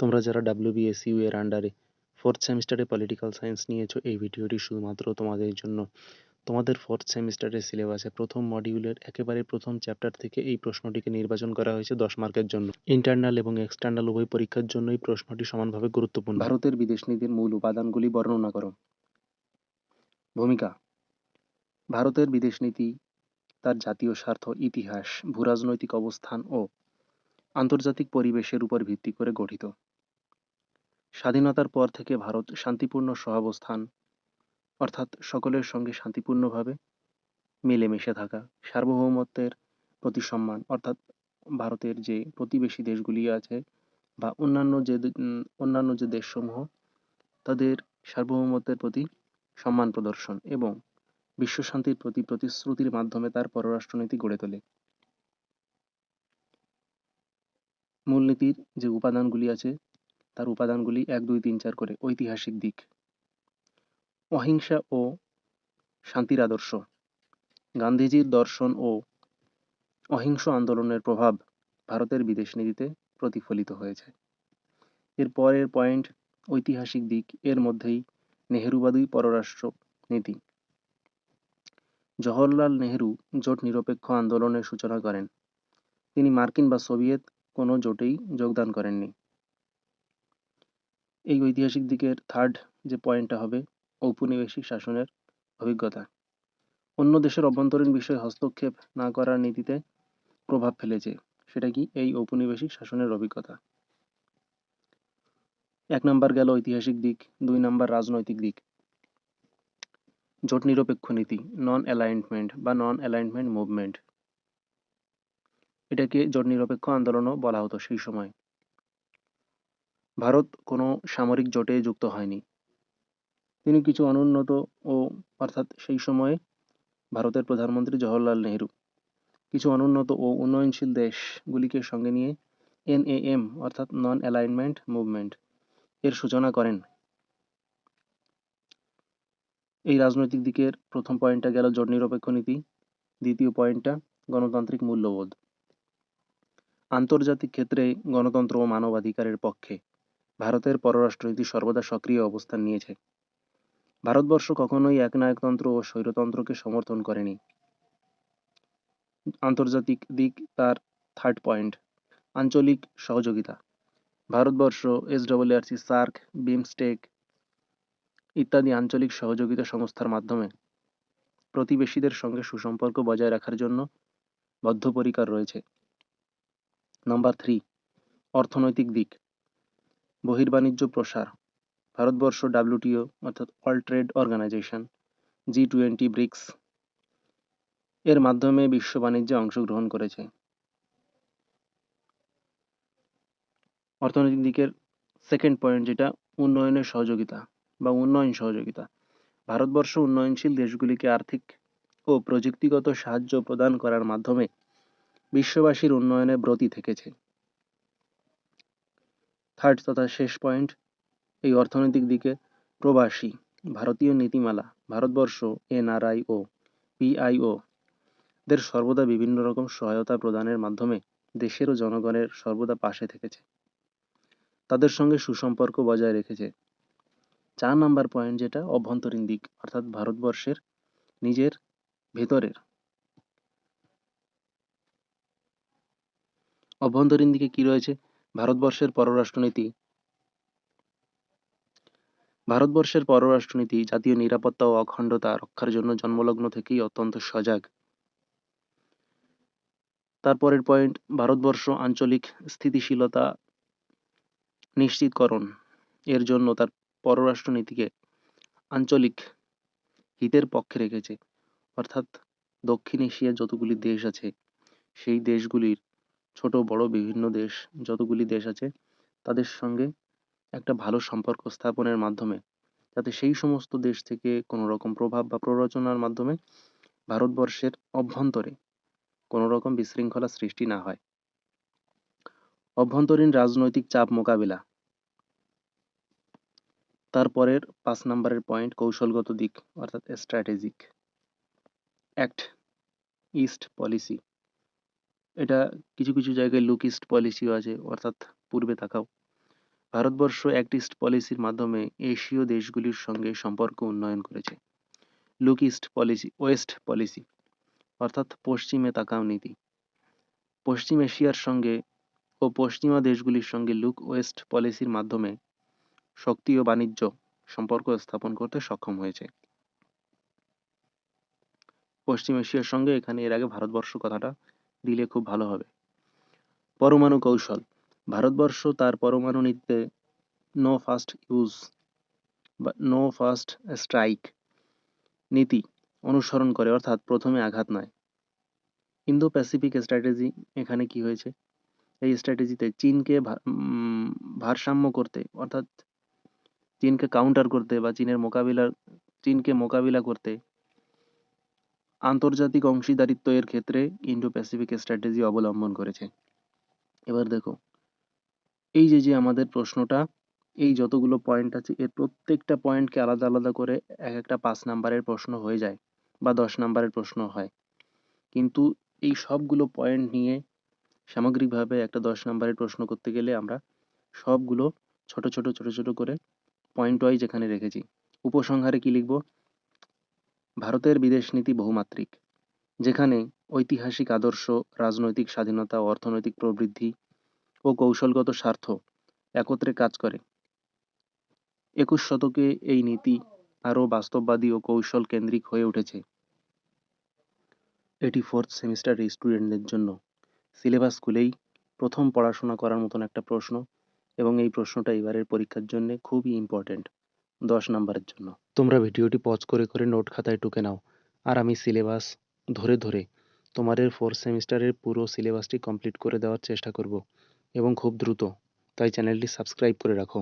তোমরা যারা ডাব্লিউবিএসইউ এর আন্ডারে ফোর্থ সেমিস্টারে পলিটিক্যাল সায়েন্স নিয়েছো, এই ভিডিওটি শুধুমাত্র তোমাদের জন্য। তোমাদের ফোর্থ সেমিস্টারের সিলেবাসে প্রথম মডিউলের একেবারে প্রথম চ্যাপ্টার থেকে এই প্রশ্নটিকে নির্বাচন করা হয়েছে দশ মার্কের জন্য। ইন্টারনাল এবং এক্সটার্নাল উভয় পরীক্ষার জন্য এই প্রশ্নটি সমানভাবে গুরুত্বপূর্ণ। ভারতের বিদেশ নীতির মূল উপাদানগুলি বর্ণনা করো। ভূমিকা, ভারতের বিদেশ নীতি, তার জাতীয় স্বার্থ, ইতিহাস, ভূরাজনৈতিক অবস্থান ও আন্তর্জাতিক পরিবেশের উপর ভিত্তি করে গঠিত। স্বাধীনতার পর থেকে ভারত শান্তিপূর্ণ সহাবস্থান, অর্থাৎ সকলের সঙ্গে শান্তিপূর্ণভাবে মিলেমিশে থাকা, সার্বভৌমত্বের প্রতি সম্মান, অর্থাৎ ভারতের যে প্রতিবেশী দেশগুলি আছে বা অন্যান্য যে অন্যান্য যে দেশসমূহ, তাদের সার্বভৌমত্বের প্রতি সম্মান প্রদর্শন এবং বিশ্বশান্তির প্রতি প্রতিশ্রুতির মাধ্যমে তার পররাষ্ট্রনীতি গড়ে তোলে। মূলনীতির যে উপাদানগুলি আছে তার উপাদানগুলি এক, দুই, তিন, চার করে ঐতিহাসিক দিক। অহিংসা ও শান্তির আদর্শ। গান্ধীজির দর্শন ও অহিংস আন্দোলনের প্রভাব ভারতের বিদেশ নীতিতে প্রতিফলিত হয়েছে। এর পরের পয়েন্ট ঐতিহাসিক দিক, এর মধ্যেই নেহেরুবাদী পররাষ্ট্র নীতি। জওহরলাল নেহেরু জোট নিরপেক্ষ আন্দোলনের সূচনা করেন। তিনি মার্কিন বা সোভিয়েত কোনো জোটেই যোগদান করেননি। এই ঐতিহাসিক দিকের থার্ড যে পয়েন্টটা হবে, ঔপনিবেশিক শাসনের অভিজ্ঞতা। অন্য দেশের অভ্যন্তরীণ বিষয়ে হস্তক্ষেপ না করার নীতিতে প্রভাব ফেলেছে, সেটা কি এই ঔপনিবেশিক শাসনের অভিজ্ঞতা? এক নাম্বার গেল ঐতিহাসিক দিক, দুই নাম্বার রাজনৈতিক দিক। জোট নিরপেক্ষ নীতি নন অ্যালাইনমেন্ট বা নন অ্যালাইনমেন্ট মুভমেন্ট এটাকে জোট নিরপেক্ষ আন্দোলনও বলা হতো সেই সময়। ভারত কোনো সামরিক জোটে যুক্ত হয়নি। তিনি কিছু অনুন্নত ও, অর্থাৎ সেই সময়ে ভারতের প্রধানমন্ত্রী জওহরলাল নেহেরু, কিছু অনুন্নত ও উন্নয়নশীল দেশগুলিকে সঙ্গে নিয়ে এনএএম, অর্থাৎ নন অ্যালাইনমেন্ট মুভমেন্ট এর সূচনা করেন। এই রাজনৈতিক দিকের প্রথম পয়েন্টটা গেল জোট নিরপেক্ষ নীতি, দ্বিতীয় পয়েন্টটা গণতান্ত্রিক মূল্যবোধ। আন্তর্জাতিক ক্ষেত্রে গণতন্ত্র ও মানবাধিকারের পক্ষে ভারতের পররাষ্ট্রনীতি সর্বদা সক্রিয় অবস্থান নিয়েছে। ভারতবর্ষ কখনোই একনায়কতন্ত্র ও স্বৈরতন্ত্রকে সমর্থন করেনি। আন্তর্জাতিক দিক তার থার্ড পয়েন্ট আঞ্চলিক সহযোগিতা। ভারতবর্ষ এসডব্লিউআরসি সার্ক, বিমস্টেক ইত্যাদি আঞ্চলিক সহযোগিতা সংস্থার মাধ্যমে প্রতিবেশীদের সঙ্গে সুসম্পর্ক বজায় রাখার জন্য বদ্ধপরিকর রয়েছে। নাম্বার থ্রি অর্থনৈতিক দিক। বহির্বাণিজ্য প্রসার, ভারতবর্ষ ডাব্লিউটিও অর্থাৎ world trade organization G twenty BRICS এর মাধ্যমে বিশ্ব বাণিজ্যে অংশগ্রহণ করেছে। অর্থনৈতিক দিকের সেকেন্ড পয়েন্ট যেটা, উন্নয়নের সহযোগিতা বা উন্নয়ন সহযোগিতা। ভারতবর্ষ উন্নয়নশীল দেশগুলিকে আর্থিক ও প্রযুক্তিগত সাহায্য প্রদান করার মাধ্যমে বিশ্ববাসীর উন্নয়নে ব্রতী থেকেছে। থার্ড তথা শেষ পয়েন্ট এই অর্থনৈতিক দিকে প্রবাসী, ভারতীয় নীতিমালা, ভারতবর্ষ এনআরআই ও পিআইও, দের সর্বদা বিভিন্ন রকম সহায়তা প্রদানের মাধ্যমে দেশের ও জনগণের সর্বদা পাশে থেকেছে। তাদের সঙ্গে সুসম্পর্ক বজায় রেখেছে। চার নাম্বার পয়েন্ট যেটা, অভ্যন্তরীণ দিক, অর্থাৎ ভারতবর্ষের নিজের ভেতরের। অভ্যন্তরীণ দিকে কি রয়েছে? ভারতবর্ষের পররাষ্ট্রনীতি। ভারতবর্ষের পররাষ্ট্রনীতি, জাতীয় নিরাপত্তা ও অখণ্ডতা রক্ষার জন্য জন্মলগ্ন থেকেই অত্যন্ত সজাগ। তারপরের পয়েন্ট ভারতবর্ষ আঞ্চলিক স্থিতিশীলতা নিশ্চিতকরণ। এর জন্য তার পররাষ্ট্রনীতিকে আঞ্চলিক হিতের পক্ষে রেখেছে। অর্থাৎ দক্ষিণ এশিয়ার যতগুলি দেশ আছে, সেই দেশগুলির ছোট, বড় বিভিন্ন দেশ, যতগুলি দেশ আছে, তাদের সঙ্গে একটা ভালো সম্পর্ক স্থাপনের মাধ্যমে, যাতে সেই সমস্ত দেশ থেকে কোনো রকম প্রভাব বা প্ররোচনার মাধ্যমে ভারতবর্ষের অভ্যন্তরে কোনো রকম বিশৃঙ্খলা সৃষ্টি না হয়। অভ্যন্তরীণ রাজনৈতিক চাপ মোকাবিলা। তারপরের পাঁচ নম্বরের পয়েন্ট কৌশলগত দিক, অর্থাৎ স্ট্র্যাটেজিক অ্যাক্ট ইস্ট পলিসি এটা কিছু কিছু জায়গায় লুক ইস্ট পলিসিও আছে, অর্থাৎ পূর্বে তাকাও। ভারতবর্ষ অ্যাক্ট ইস্ট পলিসির মাধ্যমে এশীয় দেশগুলির সঙ্গে সম্পর্ক উন্নয়ন করেছে। Look east policy west policy অর্থাৎ পশ্চিমে তাকাও নীতি। পশ্চিম এশিয়ার সঙ্গে ও পশ্চিমা দেশগুলির সঙ্গে লুক ওয়েস্ট পলিসির মাধ্যমে শক্তি ও বাণিজ্য সম্পর্ক স্থাপন করতে সক্ষম হয়েছে। পশ্চিম এশিয়ার সঙ্গে এখানে এর আগে ভারতবর্ষ কথাটা দিলে খুব ভালো হবে। পরমাণু কৌশল। ভারতবর্ষ তার পরমাণু নীতিতে নো ফার্স্ট ইউজ বা নো ফার্স্ট স্ট্রাইক নীতি অনুসরণ করে, অর্থাৎ প্রথমে আঘাত নয়। ইন্দো প্যাসিফিক স্ট্র্যাটেজি এখানে কি হয়েছে? এই স্ট্র্যাটেজিতে চীনকে ভারসাম্য করতে, অর্থাৎ চীনকে কাউন্টার করতে বা চীনের মোকাবিলা চীনকে মোকাবিলা করতে আন্তর্জাতিক অংশীদারিত্ব এর ক্ষেত্রে ইন্ডো প্যাসিফিক স্ট্র্যাটেজি অবলম্বন করেছে। এবার দেখো, এই যে যে আমাদের প্রশ্নটা, এই যতগুলো পয়েন্ট আছে, এর প্রত্যেকটা পয়েন্টকে আলাদা আলাদা করে এক একটা পাঁচ নাম্বারের প্রশ্ন হয়ে যায় বা দশ নাম্বারের প্রশ্ন হয়। কিন্তু এই সবগুলো পয়েন্ট নিয়ে সামগ্রিকভাবে একটা দশ নাম্বারের প্রশ্ন করতে গেলে আমরা সবগুলো ছোট ছোট ছোট ছোট করে পয়েন্ট ওয়াইজ এখানে রেখেছি। উপসংহারে কি লিখব? ভারতের বিদেশ নীতি বহুমাত্রিক, যেখানে ঐতিহাসিক আদর্শ, রাজনৈতিক স্বাধীনতা অর্থনৈতিক প্রবৃদ্ধি ও কৌশলগত স্বার্থ একত্রে কাজ করে। একুশ শতকে এই নীতি আরও বাস্তববাদী ও কৌশল কেন্দ্রিক হয়ে উঠেছে। এটি ফোর্থ সেমিস্টারের স্টুডেন্টদের জন্য সিলেবাস স্কুলেই প্রথম পড়াশোনা করার মতন একটা প্রশ্ন এবং এই প্রশ্নটা এবারের পরীক্ষার জন্য খুবই ইম্পর্ট্যান্ট দশ নম্বরের জন্য। তোমরা ভিডিওটি পজ করে করে নোট খাতায় টুকে নাও। আর আমি সিলেবাস ধরে ধরে তোমাদের ফোর্থ সেমিস্টারের পুরো সিলেবাসটি কমপ্লিট করে দেওয়ার চেষ্টা করব এবং খুব দ্রুত। তাই চ্যানেলটি সাবস্ক্রাইব করে রাখো।